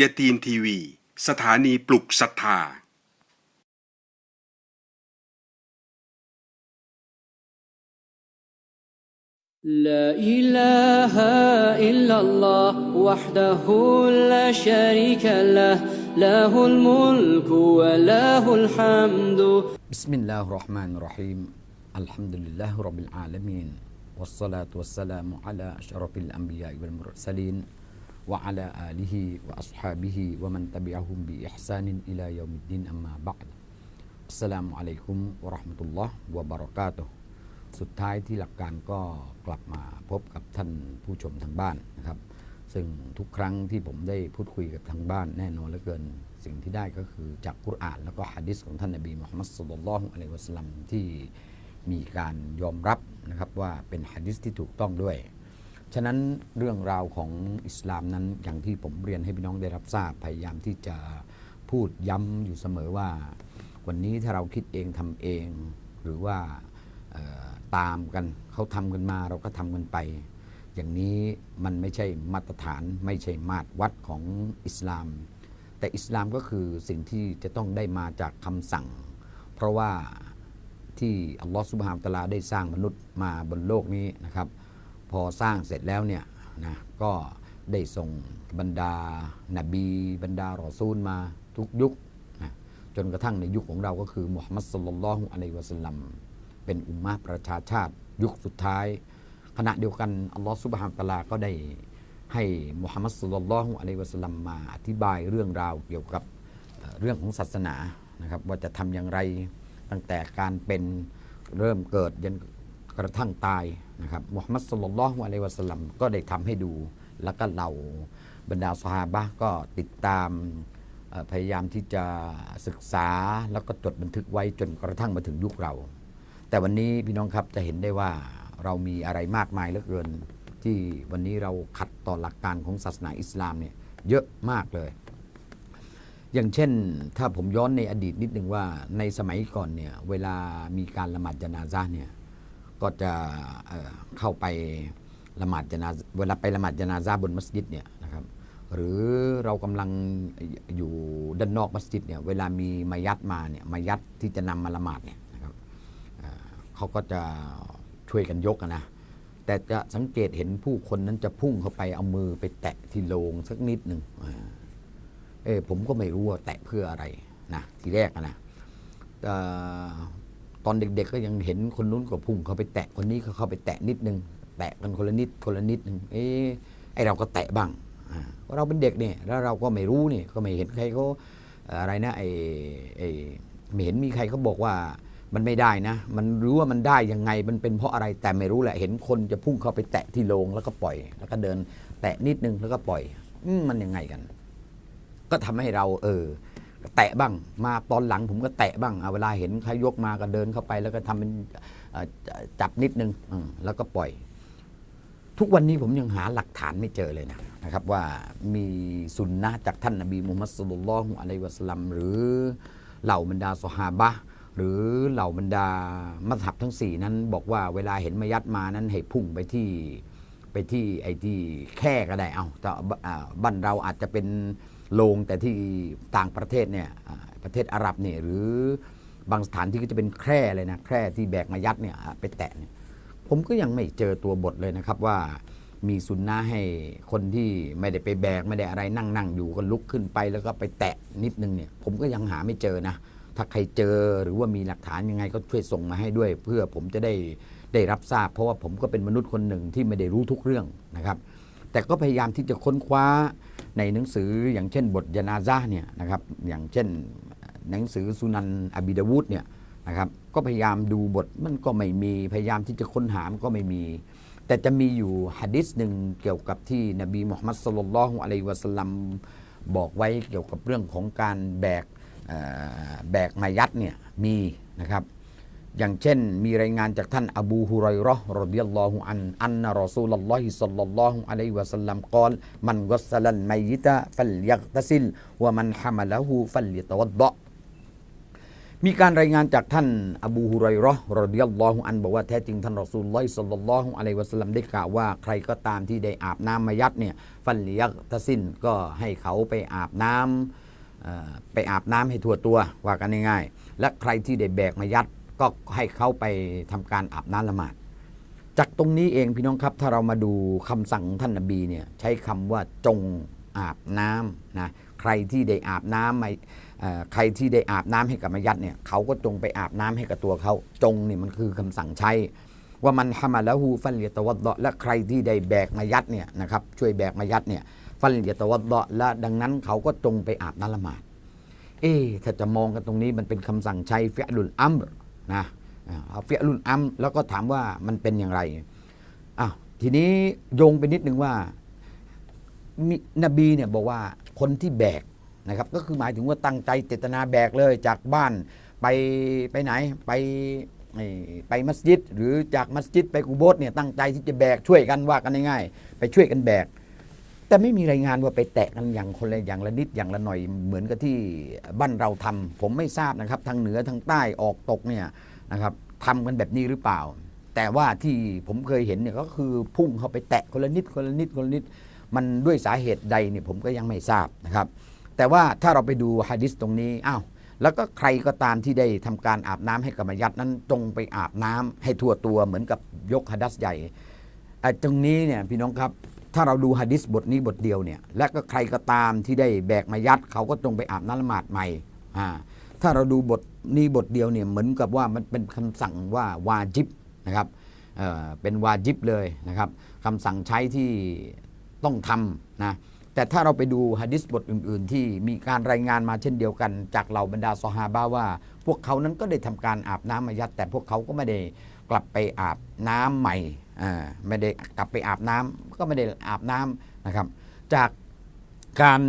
ยตีนทีวี สถานีปลุกศรัทธาลาอิลาฮะอิลลัลลอฮ์ وحده لا شريك له له الملك وله الحمد. بسم الله الرحمن الرحيم. الحمد لله رب العالمين والصلاة والسلام على أشرف الأنبياء والمرسلين وعلى آله وأصحابه ومن تبعهم بإحسان إلى يوم الدين أما بعد السلام عليكم ورحمة الله وبركاته สุดท้ายที่หลักการก็กลับมาพบกับท่านผู้ชมทางบ้านนะครับ ซึ่งทุกครั้งที่ผมได้พูดคุยกับทางบ้านแน่นอนเหลือเกิน สิ่งที่ได้ก็คือจากกุรอาน แล้วก็ฮะดิษของท่านนบีมุฮัมมัดสุลลัลลอฮุอะลัยฮิวะสัลลัมที่มีการยอมรับนะครับว่าเป็นฮะดิษที่ถูกต้องด้วย ฉะนั้นเรื่องราวของอิสลามนั้นอย่างที่ผมเรียนให้พี่น้องได้รับทราบพยายามที่จะพูดย้ำอยู่เสมอว่า วันนี้ถ้าเราคิดเองทำเอง หรือว่าตามกันเขาทำกันมาเราก็ทำกันไป อย่างนี้มันไม่ใช่มาตรฐานไม่ใช่มาตรวัดของอิสลาม แต่อิสลามก็คือสิ่งที่จะต้องได้มาจากคำสั่ง เพราะว่าที่อัลลอฮฺสุบฮานตะอาลาได้สร้างมนุษย์มาบนโลกนี้นะครับ พอสร้างเสร็จแล้วเนี่ยนะก็ได้ส่งบรรดานบี บรรดารอซูลมาทุกยุคนะจนกระทั่งในยุคของเราก็คือมุฮัมมัดสุลลัลลอฮุอะลัยวะสัลลัมเป็นอุมมะประชาชาติ ยุคสุดท้าย ขณะเดียวกันอัลลอฮฺสุบฮานตะลาก็ได้ให้มุฮัมมัดสุลลัลลอฮุอะลัยวะสัลลัมมาอธิบายเรื่องราวเกี่ยวกับเรื่องของศาสนานะครับว่าจะทำอย่างไรตั้งแต่การเป็นเริ่มเกิดยันกระทั่งตาย นะครับมุฮัมมัดสุลลัลลอฮุอะลัยฮิวะสัลลัมก็ได้ทำให้ดู แล้วก็เราบรรดาสหาบะก็ติดตามพยายามที่จะศึกษาแล้วก็จดบันทึกไว้จนกระทั่งมาถึงยุคเรา แต่วันนี้พี่น้องครับจะเห็นได้ว่าเรามีอะไรมากมายเหลือเกิน ที่วันนี้เราขัดต่อหลักการของศาสนาอิสลามเนี่ยเยอะมากเลย อย่างเช่นถ้าผมย้อนในอดีตนิดนึงว่าในสมัยก่อนเนี่ยเวลามีการละหมาดจนาซาเนี่ย ก็จะเเข้าไปละหมาดจนาเวลาไปละหมาดจนาซาบนมัสยิดเนี่ยนะครับหรือเรากำลังอยู่ด้านนอกมัสยิดเนี่ยเวลามีมายัดมาเนี่ยมายัดที่จะนำมาละหมาดเนี่ยนะครับเขาก็จะช่วยกันยกนะแต่จะสังเกตเห็นผู้คนนั้นจะพุ่งเข้าไปเอามือไปแตะที่โลงสักนิดหนึ่งเออผมก็ไม่รู้ว่าแตะเพื่ออะไรนะทีแรกนะ ตอนเด็ก ๆ ก็ยังเห็นคนนู้นก็พุ่งเข้าไปแตะคนนี้ก็เข้าไปแตะนิดนึง แตะกันคนละนิดคนละนิดนึงเออไอเราก็แตะบ้างอ่าเราเป็นเด็กเนี่ยแล้วเราก็ไม่รู้เนี่ยก็ไม่เห็นใครเขาอะไรนะไอไอไม่เห็นมีใครเขาบอกว่ามันไม่ได้นะ มันรู้ว่ามันได้ยังไง มันเป็นเพราะอะไรแต่ไม่รู้แหละ เห็นคนจะพุ่งเข้าไปแตะที่โลงแล้วก็ปล่อย แล้วก็เดิน แตะนิดนึงแล้วก็ปล่อยมมันยังไงกัน ก็ทำให้เรา เออ แตะบ้าง มาตอนหลังผมก็แตะบ้างเอาเวลาเห็นใครยกมาก็เดินเข้าไป แล้วก็ทำเป็นจับนิดนึงแล้วก็ปล่อย ทุกวันนี้ผมยังหาหลักฐานไม่เจอเลยนะนะครับว่ามีสุนนะจากท่านนบีมุฮัมมัดสุลลัลลอฮุอะลัยฮิวะสลัมหรือเหล่าบรรดาสหาบะหรือเหล่าบรรดามัธยับทั้งสี่นั้น บอกว่าเวลาเห็นมายัดมานั้นให้พุ่งไปที่ไปที่ไอ้ที่แค่ก็ได้เอาแต่บ้านเราอาจจะเป็น โรงแต่ที่ต่างประเทศเนี่ยประเทศอาหรับเนี่ยหรือบางสถานที่ก็จะเป็นแคร่เลยนะแคร่ที่แบกมายัดเนี่ยไปแตะเนี่ยผมก็ยังไม่เจอตัวบทเลยนะครับว่ามีสุนนะให้คนที่ไม่ได้ไปแบกไม่ได้อะไรนั่งนั่งอยู่ก็ลุกขึ้นไปแล้วก็ไปแตะนิดนึงเนี่ยผมก็ยังหาไม่เจอนะ ถ้าใครเจอหรือว่ามีหลักฐานยังไงก็ช่วยส่งมาให้ด้วย เพื่อผมจะได้ได้รับทราบ เพราะว่าผมก็เป็นมนุษย์คนหนึ่งที่ไม่ได้รู้ทุกเรื่องนะครับ แต่ก็พยายามที่จะค้นคว้า ในหนังสืออย่างเช่นบทยานาซาเนี่ยนะครับอย่างเช่นหนังสือสุนันอบิดาวุฒเนี่ยนะครับก็พยายามดูบทมันก็ไม่มีพยายามที่จะค้นหามันก็ไม่มี แต่จะมีอยู่ฮะดิษหนึ่งเกี่ยวกับที่นบีมุฮัมมัดสุลลัลลอฮุอะลัยวะสัลลัมบอกไว้เกี่ยวกับเรื่องของการแบกแบกมายัดเนี่ยมีนะครับ อย่างเช่นมีรายงานจากท่านอบูฮุไรราะห์รดิยัลลอฮุอันอันนะรอซูลุลอฮิศ็อลลัลลอฮุอะลัยฮิวะสัลลัมกล่าวมันกัสซัลัลมัยยิตะฟัลยักตะซิลวะมันฮะมะละฮูฟัลยตะวัดดะมีการรายงานจากท่านอบูฮุไรราะห์รดิยัลลอฮุอันบอกว่าแท้จริงท่านรอซูลุลอฮิศ็อลลัลลอฮุอะลัยฮิวะสัลลัมได้กล่าวว่าใครก็ตามที่ได้อาบน้ำมายัดเนี่ยฟัลียกตะสิ้นก็ให้เขาไปอาบน้ำไปอาบน้ำให้ทั่วตัวว่ากันง่ายๆและใครที่ได้แบกมายัด ก็ให้เขาไปทำการอาบน้ำละหมาด จากตรงนี้เองพี่น้องครับ ถ้าเรามาดูคำสั่งท่านนบีเนี่ยใช้คำว่าจงอาบน้ำนะใครที่ได้อาบน้ำมาใครที่ได้อาบน้ำให้กับมายัดเนี่ยเขาก็จงไปอาบน้ำให้กับตัวเขาจงนี่มันคือคำสั่งใช้ว่ามันฮามาละหูฟันเลียตวัดเดาะและใครที่ได้แบกมายัดเนี่ยนะครับช่วยแบกมายัดเนี่ยฟันเลียตวัดเดาะและดังนั้นเขาก็จงไปอาบน้ำละหมาด เอ๊ถ้าจะมองกันตรงนี้มันเป็นคำสั่งใช้ฟิอลุลอัมร นะอ่าเฟิอลุลอัมแล้วก็ถามว่ามันเป็นอย่างไรอ้าวทีนี้โยงไปนิดนึงว่า นบีเนี่ยบอกว่าคนที่แบกนะครับก็คือหมายถึงว่าตั้งใจเจตนาแบกเลยจากบ้านไปไปไหนไปไอ้ไปมัสยิด หรือจากมัสยิดไปกูโบสเนี่ยตั้งใจที่จะแบกช่วยกันว่ากันง่ายๆไปช่วยกันแบก แต่ไม่มีรายงานว่าไปแตะกันอย่างคนละอย่างละนิดอย่างละหน่อยเหมือนกับที่บ้านเราทำผมไม่ทราบนะครับ ทางเหนือทางใต้ออกตกเนี่ยนะครับทำกันแบบนี้หรือเปล่า แต่ว่าที่ผมเคยเห็นเนี่ยก็คือพุ่งเข้าไปแตะคนละนิดคนละนิดคนละนิด มันด้วยสาเหตุใดเนี่ยผมก็ยังไม่ทราบนะครับ แต่ว่าถ้าเราไปดูฮะดิษตรงนี้อ้าวแล้วก็ใครก็ตามที่ได้ทำการอาบน้ำให้กับมายัดนั้นจงไปอาบน้ำให้ทั่วตัวเหมือนกับยกฮัดัสใหญ่ตรงนี้เนี่ยพี่น้องครับ ถ้าเราดูฮะดิษบทนี้บทเดียวเนี่ย และก็ใครก็ตามที่ได้แบกมายัดเขาก็จงไปอาบน้ำละหมาดใหม่อ่าถ้าเราดูบทนี้บทเดียวเนี่ยเหมือนกับว่ามันเป็นคำสั่งว่าวาจิบนะครับเอ่อเป็นวาจิบเลยนะครับคำสั่งใช้ที่ต้องทำนะแต่ถ้าเราไปดูฮะดิษบทอื่น ๆ ที่มีการรายงานมาเช่นเดียวกัน จากเหล่าบรรดาซอฮาบะว่า พวกเขานั้นก็ได้ทำการอาบน้ำมายัดแต่พวกเขาก็ไม่ได้กลับไปอาบน้ำใหม่ ไม่ได้กลับไปอาบน้ำก็ไม่ได้อาบน้ำนะครับ จากการ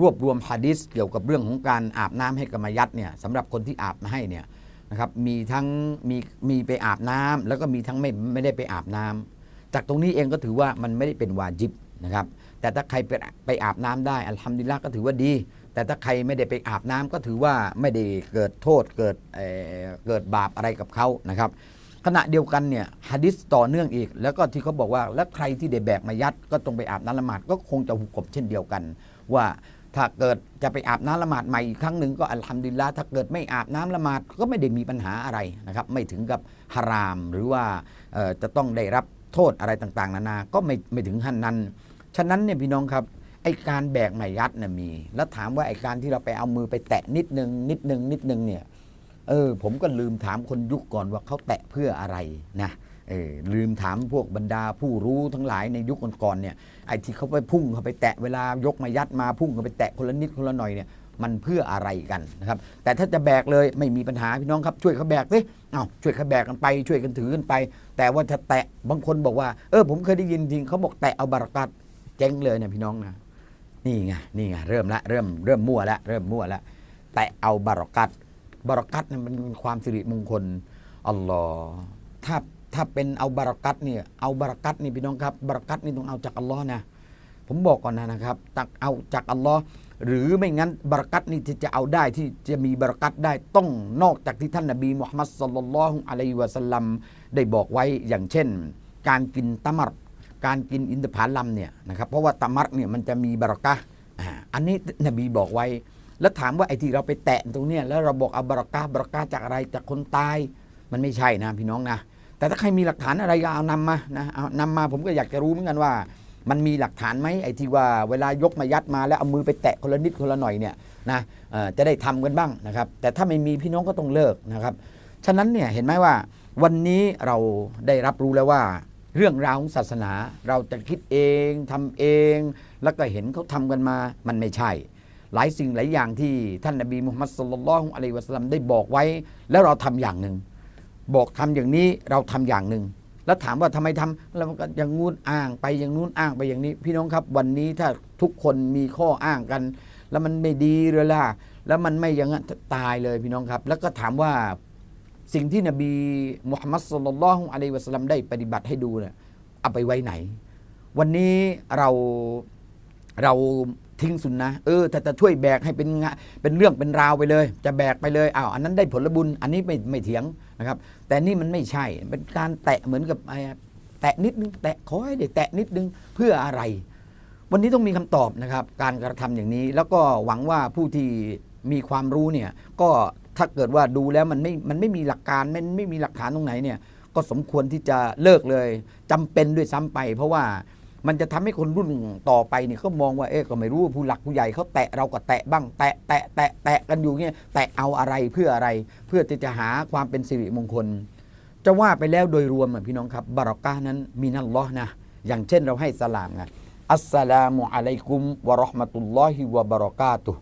รวบรวมฮะดิษเกี่ยวกับเรื่องของการอาบน้ำให้กรรมยัดเนี่ยสำหรับคนที่อาบให้เนี่ยนะครับมีทั้งมีมีไปอาบน้ำแล้วก็มีทั้งไม่ไม่ได้ไปอาบน้ำจากตรงนี้เองก็ถือว่ามันไม่ได้เป็นวาจิบนะครับแต่ถ้าใครไปไปอาบน้ำได้อัลฮัมดุลิลละก็ถือว่าดี แต่ถ้าใครไม่ได้ไปอาบน้ำก็ถือว่าไม่ได้เกิดโทษเกิดเเกิดบาปอะไรกับเขานะครับ ขณะเดียวกันเนี่ยฮะดิษต่อเนื่องอีก แล้วก็ที่เขาบอกว่า แล้วใครที่ได้แบกมายัดก็ต้องไปอาบน้ำละหมาดก็คงจะหุกกบเช่นเดียวกัน ว่าถ้าเกิดจะไปอาบน้ำละหมาดใหม่อีกครั้งหนึ่งก็อัลฮัมดุลิลละถ้าเกิดไม่อาบน้ำละหมาดก็ไม่ได้มีปัญหาอะไรนะครับไม่ถึงกับฮารามหรือว่าจะต้องได้รับโทษอะไรต่างๆ นานา ก็ไม่ไม่ถึงขั้นนั้น ฉะนั้นเนี่ยพี่น้องครับไอการแบกมายัดเนี่ยมี แล้วถามว่าไอการที่เราไปเอามือไปแตะนิดนึงนิดนึงนิดนึงเนี่ย เออผมก็ลืมถามคนยุคก่อนว่าเขาแตะเพื่ออะไรนะเออลืมถามพวกบรรดาผู้รู้ทั้งหลายในยุคก่อนๆเนี่ยไอ้ที่เขาไปพุ่งเขาไปแตะเวลายกมายัดมาพุ่งเขาไปแตะคนละนิดคนละหน่อยเนี่ยมันเพื่ออะไรกันนะครับ แต่ถ้าจะแบกเลยไม่มีปัญหาพี่น้องครับช่วยเขาแบกสิเอาช่วยเขาแบกกันไป ช่วยกันถือกันไป แต่ว่าถ้าแตะบางคนบอกว่าเออผมเคยได้ยินจริงเขาบอกแตะเอาบารักัตเจ๊งเลยเนี่ยพี่น้องนะนี่ไงนี่ไงเริ่มละเริ่มเริ่มมั่วละเริ่มมั่วละแต่เอาบารอกัต บารอกัตเนี่ยมันเป็นความสิริมงคลอัลลอฮ์ถ้าถ้าเป็นเอาบารอกัตเนี่ยเอาบารอกัตนี่พี่น้องครับบารอกัตนี่ต้องเอาจากอัลลอฮ์นะผมบอกก่อนนะนะครับตักเอาจากอัลลอฮ์หรือไม่งั้นบารอกัตนี่ที่จะเอาได้ที่จะมีบารอกัตได้ต้องนอกจากที่ท่านนบีมุฮัมมัดสุลลัลลอฮุอะลัยฮิวะสัลลัมได้บอกไว้อย่างเช่น การกินตะมัรการกินอินทผลัมเนี่ยนะครับเพราะว่าตะมัรเนี่ยมันจะมีบารักะห์อ่าอันนี้นบีบอกไว้ แล้วถามว่าไอ้ที่เราไปแตะตรงเนี้ยแล้วเราบอกเอาบารักะห์บารักะห์จากอะไรจากคนตาย มันไม่ใช่นะพี่น้องนะ แต่ถ้าใครมีหลักฐานอะไรก็เอานำมานะเอานำมาผมก็อยากจะรู้เหมือนกันว่า มันมีหลักฐานไหมไอ้ที่ว่าเวลายกมายัดมาแล้วเอามือไปแตะคนละนิดคนละหน่อยเนี่ยนะจะได้ทำกันบ้างนะครับ แต่ถ้าไม่มีพี่น้องก็ต้องเลิกนะครับฉะนั้นเนี่ยเห็นไหมว่าวันนี้เราได้รับรู้แล้วว่า เรื่องราวของศาสนาเราจะคิดเองทำเอง แล้วก็เห็นเขาทำกันมามันไม่ใช่ หลายสิ่งหลายอย่างที่ท่านนบีมุฮัมมัดสุลลัลลอฮุอะลัยวะสัลลัมได้บอกไว้ แล้วเราทำอย่างหนึ่ง บอกทำอย่างนี้เราทำอย่างหนึ่ง แล้วถามว่าทำไมทำแล้วก็อย่างงู้นอ้างไปอย่างนู้นอ้างไปอย่างนี้ พี่น้องครับวันนี้ถ้าทุกคนมีข้ออ้างกัน แล้วมันไม่ดีเลยล่ะแล้วมันไม่อย่างนั้นตายเลยพี่น้องครับ แล้วก็ถามว่าสิ่งที่นบีมุฮัมมัดสุลลัลลอฮุอะลัยวะสัลลัมได้ปฏิบัติให้ดูเนี่ยเอาไปไว้ไหน วันนี้เราเรา ทิ้งสุนนะเออแต่จะช่วยแบกให้เป็นงะเป็นเรื่องเป็นราวไปเลย จะแบกไปเลยอ้าวอันนั้นได้ผลบุญ อันนี้ไม่ไม่เถียงนะครับ แต่นี่มันไม่ใช่เป็นการแตะเหมือนกับไอ้แตะนิดนึงแตะขอให้ได้แตะนิดนึงเพื่ออะไร วันนี้ต้องมีคำตอบนะครับ การกระทำอย่างนี้ แล้วก็หวังว่าผู้ที่มีความรู้เนี่ยก็ถ้าเกิดว่าดูแล้วมันไม่มันไม่มีหลักการมันไม่มีหลักฐานตรงไหนเนี่ยก็สมควรที่จะเลิกเลยจำเป็นด้วยซ้ำไป เพราะว่า มันจะทำให้คนรุ่นต่อไปเนี่ยเขามองว่าเอ๊ะก็ไม่รู้ว่าผู้หลักผู้ใหญ่เขาแตะเราก็แตะบ้างแตะแตะแตะแตะกันอยู่เนี่ยแตะเอาอะไรเพื่ออะไร เพื่อที่จะหาความเป็นสิริมงคล จะว่าไปแล้วโดยรวมอะพี่น้องครับบารอกานั้นมีนัลลอนะอย่างเช่นเราให้สลามไงอัสสลามุอะลัยกุมวะเราะห์มะตุลลอฮิวะบารอกาตุ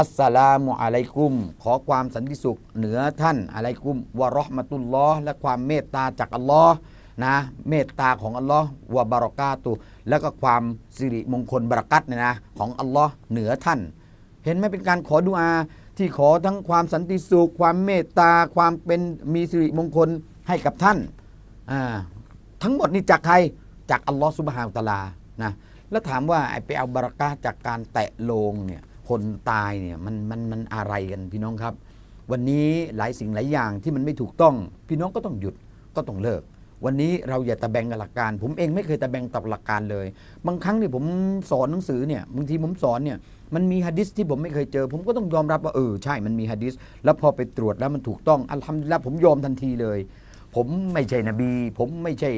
อัสสลามุอะลัยกุม ขอความสันติสุขเหนือท่านอะลัยกุมวะเราะห์มะตุลลอฮ์และความเมตตาจากอัลลอฮ์ นะเมตตาของอัลลอฮ์วะบารอกาตุ แล้วก็ความสิริมงคลบารักัตเนี่ยนะของอัลลอฮ์เหนือท่าน เห็นไหมเป็นการขอดุอาที่ขอทั้งความสันติสุข ความเมตตาความเป็นมีสิริมงคลให้กับท่านอ่าทั้งหมดนี่จากใครจากอัลลอฮ์สุบฮานตาลานะแล้วถามว่าไอ้ไปเอาบารักาตุจากการแตะโลงเนี่ยคนตายเนี่ยมันมันมันอะไรกันพี่น้องครับ วันนี้หลายสิ่งหลายอย่างที่มันไม่ถูกต้อง พี่น้องก็ต้องหยุดก็ต้องเลิก วันนี้เราอย่าตะแบงกับหลักการ ผมเองไม่เคยตะแบงกับหลักการเลย บางครั้งเนี่ยผมสอนหนังสือเนี่ยบางทีผมสอนเนี่ยมันมีฮะดิษที่ผมไม่เคยเจอ ผมก็ต้องยอมรับว่าเออใช่มันมีฮะดิษแล้วพอไปตรวจแล้วมันถูกต้องอัลฮัมดุลิลละผมยอมทันทีเลย ผมไม่ใช่นบี ผมไม่ใช่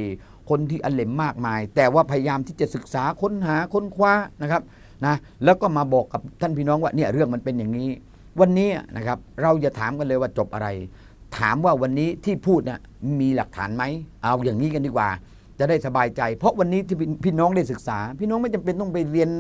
คนที่อัลเลมมากมาย แต่ว่าพยายามที่จะศึกษาค้นหาค้นคว้านะครับนะแล้วก็มาบอกกับท่านพี่น้องว่าเนี่ยเรื่องมันเป็นอย่างนี้ วันนี้นะครับเราจะถามกันเลยว่าจบอะไร ถามว่าวันนี้ที่พูดน่ะ มีหลักฐานไหม เอาอย่างนี้กันดีกว่า จะได้สบายใจ เพราะวันนี้ที่พี่น้องได้ศึกษา พี่น้องไม่จำเป็นต้องไปเรียน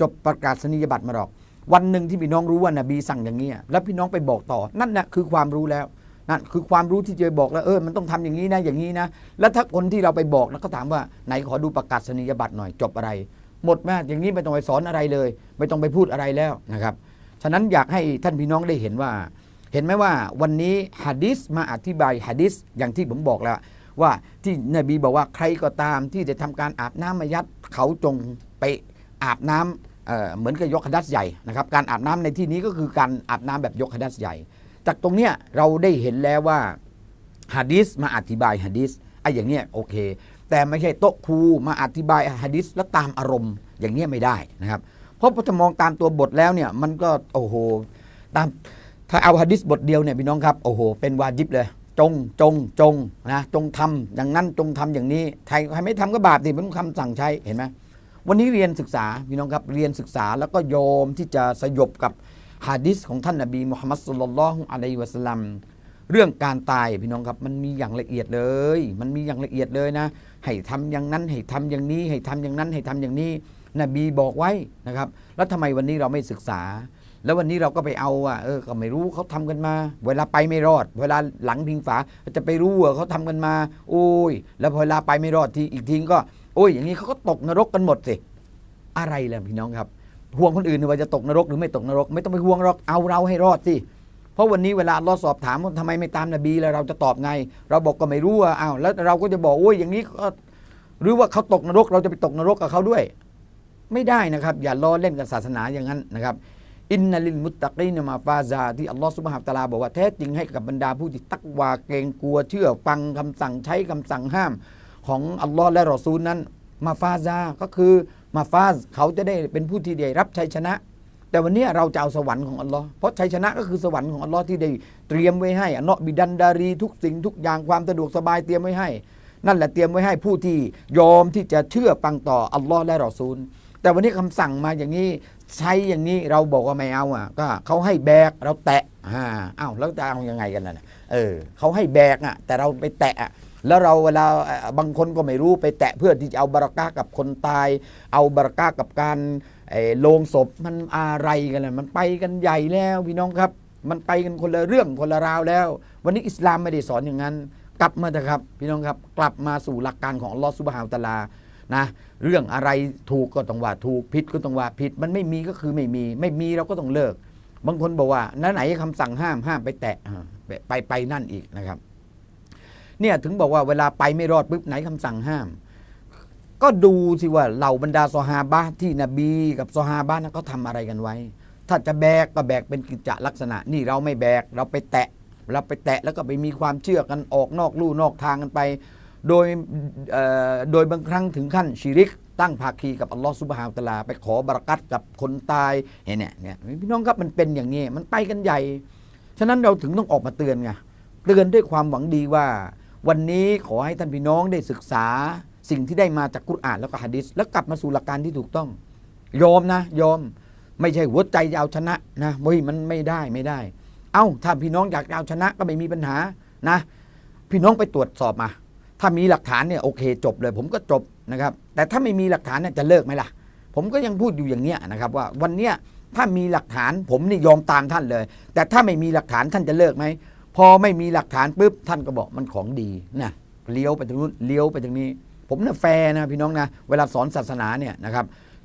จบประกาศนียบัตรมาหรอก วันหนึ่งที่พี่น้องรู้ว่านบีสั่งอย่างนี้แล้วพี่น้องไปบอกต่อนั่นนะคือความรู้แล้วนั่นคือความรู้ที่จะบอกแล้วเออมันต้องทำอย่างนี้นะอย่างนี้นะ แล้วถ้าคนที่เราไปบอกแล้วก็ถามว่าไหนขอดูประกาศนียบัตรหน่อยจบอะไร หมดแม่อย่างนี้ไม่ต้องไปสอนอะไรเลย ไม่ต้องไปพูดอะไรแล้วนะครับฉะนั้นอยากให้ท่านพี่น้องได้เห็นว่า เห็นไหมว่าวันนี้ฮะดิษมาอธิบายฮะดิษอย่างที่ผมบอกแล้ว ว่าที่นบีบอกว่าใครก็ตามที่จะทำการอาบน้ำมายัดเขาจงไปอาบน้ำเเหมือนกับยกฮะดัสใหญ่นะครับการอาบน้ำในที่นี้ก็คือการอาบน้ำแบบยกฮะดัสใหญ่ จากตรงเนี้ยเราได้เห็นแล้วว่าฮะดิษมาอธิบายฮะดิษไอ้อย่างเนี้ยโอเค แต่ไม่ใช่โต๊ะครูมาอธิบายฮะดิษแล้วตามอารมณ์อย่างเนี้ยไม่ได้นะครับ เพราะพอจะมองตามตัวบทแล้วเนี่ยมันก็โอ้โหตาม ถ้าเอาฮะดิษบทเดียวเนี่ยพี่น้องครับโอ้โหเป็นวาจิบเลย จงจงจงนะจงทำอย่างนั้นจงทำอย่างนี้ใครใครไม่ทำก็บาปดิมันคำสั่งใช้เห็นไหมวันนี้เรียนศึกษาพี่น้องครับเรียนศึกษาแล้วก็โยมที่จะสยบกับฮะดิษของท่านนบีมุฮัมมัดสุลลัลลอฮุอะลัยฮิวะสัลลัมเรื่องการตายพี่น้องครับมันมีอย่างละเอียดเลย มันมีอย่างละเอียดเลยนะ ให้ทำอย่างนั้นให้ทำอย่างนี้ ให้ทำอย่างนั้นให้ทำอย่างนี้ นบีบอกไว้นะครับ แล้วทำไมวันนี้เราไม่ศึกษา แล้ววันนี้เราก็ไปเอาอะเออก็ไม่รู้เขาทำกันมา เวลาไปไม่รอด เวลาหลังพิงฝาจะไปรู้ว่าเขาทำกันมา โอ้ย แล้วพอเวลาไปไม่รอดทีอีกทีก็ โอ้ย อย่างนี้เขาก็ตกนรกกันหมดสิอะไรล่ะพี่น้องครับห่วงคนอื่นว่าจะตกนรกหรือไม่ตกนรก ไม่ต้องไปห่วงหรอกเอาเราให้รอดสิเพราะวันนี้เวลาเราสอบถามว่าทำไมไม่ตามนบีแล้วเราจะตอบไง เราบอกก็ไม่รู้อะอ้าวแล้วเราก็จะบอกโอ้ยอย่างนี้ก็หรือว่าเขาตกนรก เราจะไปตกนรกกับเขาด้วย ไม่ได้นะครับ อย่าล้อเล่นกับศาสนาอย่างนั้นนะครับ อินนัลิลมุตตะกีนมาฟาซาที่อัลลอฮฺสุบฮานตาลาบอกว่าแท้จริงให้กับบรรดาผู้ที่ตักวาเกรงกลัวเชื่อฟังคำสั่งใช้คำสั่งห้าม ของอัลลอฮ์และรอซูลนั้น มาฟาซาก็คือมาฟาซเขาจะได้เป็นผู้ที่ได้รับชัยชนะ แต่วันนี้เราจะเอาสวรรค์ของอัลลอฮ์เพราะชัยชนะก็คือสวรรค์ของอัลลอฮ์ที่ได้เตรียมไว้ให้อันเนาะบิดันดารีทุกสิ่งทุกอย่างความสะดวกสบายเตรียมไว้ให้ นั่นแหละเตรียมไว้ให้ผู้ที่ยอมที่จะเชื่อฟังต่ออัลลอฮ์และรอซูล แต่วันนี้คำสั่งมาอย่างนี้ใช้อย่างนี้เราบอกว่าไม่เอาอะ ก็เขาให้แบกเราแตะอ่าอ้าวแล้วจะเอายังไงกันล่ะเออเขาให้แบกอะ แต่เราไปแตะอะแล้วเราเวลาบางคนก็ไม่รู้ไปแตะเพื่อที่จะเอาบารักากับคนตาย เอาบารักากับการโลงศพมันอะไรกันล่ะมันไปกันใหญ่แล้วพี่น้องครับ มันไปกันคนละเรื่องคนละราวแล้ว วันนี้อิสลามไม่ได้สอนอย่างนั้น กลับมาเถอะครับ พี่น้องครับ กลับมาสู่หลักการของลอสุบฮานตาลา นะเรื่องอะไรถูกก็ต้องว่าถูกผิดก็ต้องว่าผิด มันไม่มีก็คือไม่มี ไม่มีเราก็ต้องเลิก บางคนบอกว่านั่นไหนคำสั่งห้ามห้ามไปแตะไปไปนั่นอีกนะครับ เนี่ยถึงบอกว่าเวลาไปไม่รอดปุ๊บไหนคำสั่งห้าม ก็ดูสิว่าเหล่าบรรดาซอฮาบะที่นบี กับซอฮาบะนั้นเขาทำอะไรกันไว้ ถ้าจะแบกก็แบกเป็นกิจลักษณะ นี่เราไม่แบกเราไปแตะเราไปแตะแล้วก็ไปมีความเชื่อกันออกนอกลู่นอกทางกันไป โดยโดยบางครั้งถึงขั้นชิริก ตั้งภาคีกับอัลลอฮฺซุบฮานตะลา ไปขอบารักัตกับคนตายเห็นเนี่ยเนี่ยพี่น้องครับมันเป็นอย่างนี้มันไปกันใหญ่ ฉะนั้นเราถึงต้องออกมาเตือนไงเตือนด้วยความหวังดีว่า วันนี้ขอให้ท่านพี่น้องได้ศึกษาสิ่งที่ได้มาจากกุรอานแล้วก็ฮะดิษแล้วกลับมาสู่หลักการที่ถูกต้อง ยอมนะ ยอมไม่ใช่หัวใจจะเอาชนะนะเฮ้ยมันไม่ได้ไม่ได้ เอ้าถ้าพี่น้องอยากเอาชนะก็ไม่มีปัญหานะ พี่น้องไปตรวจสอบมา ถ้ามีหลักฐานเนี่ยโอเคจบเลย ผมก็จบนะครับ แต่ถ้าไม่มีหลักฐานเนี่ยจะเลิกไหมล่ะ ผมก็ยังพูดอยู่อย่างเนี้ยนะครับ ว่าวันเนี้ยถ้ามีหลักฐานผมนี่ยอมตามท่านเลย แต่ถ้าไม่มีหลักฐานท่านจะเลิกไหมพอไม่มีหลักฐานปุ๊บท่านก็บอกมันของดีนะเลี้ยวไปทางนู้นเลี้ยวไปทางนี้ ผมน่ะแฟร์นะพี่น้องนะเวลาสอนศาสนาเนี่ยนะครับ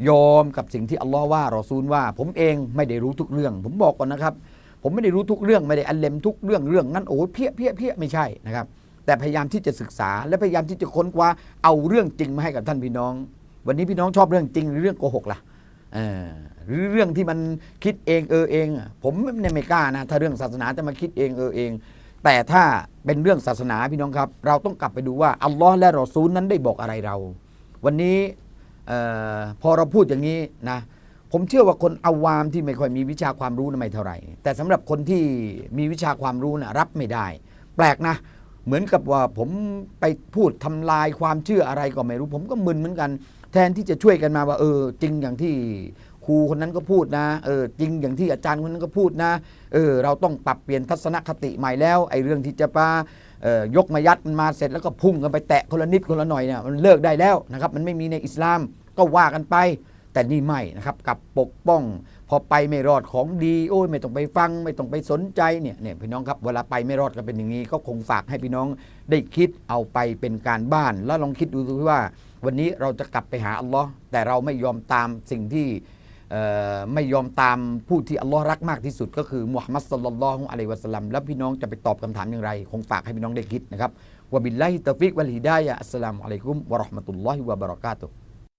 ยอมกับสิ่งที่อัลลอฮ์ว่ารอซูลว่า ผมเองไม่ได้รู้ทุกเรื่อง ผมบอกก่อนนะครับ ผมไม่ได้รู้ทุกเรื่องไม่ได้อันเลมทุกเรื่องเรื่องนั้นโอ้ยเพี้ยเพี้ยเพี้ยไม่ใช่นะครับ แต่พยายามที่จะศึกษา และพยายามที่จะค้นคว้าเอาเรื่องจริงมาให้กับท่านพี่น้อง วันนี้พี่น้องชอบเรื่องจริงหรือเรื่องโกหกล่ะเออหรือเรื่องที่มันคิดเองเออเอง ผมไม่ไม่กล้านะถ้าเรื่องศาสนาจะมาคิดเองเออเอง แต่ถ้าเป็นเรื่องศาสนาพี่น้องครับ เราต้องกลับไปดูว่าอัลลอฮ์และรอซูลนั้นได้บอกอะไรเรา วันนี้พอเราพูดอย่างนี้นะผมเชื่อว่าคนอาวามที่ไม่ค่อยมีวิชาความรู้นะไม่เท่าไหร่ แต่สำหรับคนที่มีวิชาความรู้นะรับไม่ได้ แปลกนะ เหมือนกับว่าผมไปพูดทำลายความเชื่ออะไรก็ไม่รู้ ผมก็มึนเหมือนกัน แทนที่จะช่วยกันมาว่า เออ จริงอย่างที่ครูคนนั้นก็พูดนะเออจริงอย่างที่อาจารย์คนนั้นก็พูดนะเออเราต้องปรับเปลี่ยนทัศนคติใหม่แล้วไอ้เรื่องที่จะปาเอ่อยกมายัดมันมาเสร็จแล้วก็พุ่งกันไปแตะคนละนิดคนละหน่อยเนี่ยมันเลิกได้แล้วนะครับมันไม่มีในอิสลามก็ว่ากันไป แต่นี่ไม่นะครับกับปกป้อง อไปไม่รอดของดี โอ้ยไม่ต้องไปฟัง ไม่ต้องไปสนใจเนี่ยเนี่ยพี่น้องครับเวลาไปไม่รอดก็เป็นอย่างนี้ ก็คงฝากให้พี่น้องได้คิดเอาไปเป็นการบ้าน แล้วลองคิดดูสิว่า วันนี้เราจะกลับไปหาอัลลอฮ์แต่เราไม่ยอมตามสิ่งที่ไม่ยอมตามผู้ที่อัลลอฮ์รักมากที่สุด ก็คือมุฮัมมัดสุลลัลลอฮุอะลัยวะสัลลัมแล้วพี่น้องจะไปตอบคำถามอย่างไร คงฝากให้พี่น้องได้คิดนะครับวะบิลลาฮิตะฟิกวัลฮิดายะอัสสลามุอะลัยกุมวะเราะห์มะตุลลอฮิวะบะเราะกาตุฮ์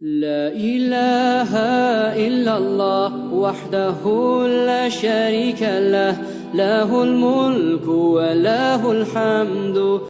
لا إله إلا الله وحده لا شريك له له الملك وله الحمد.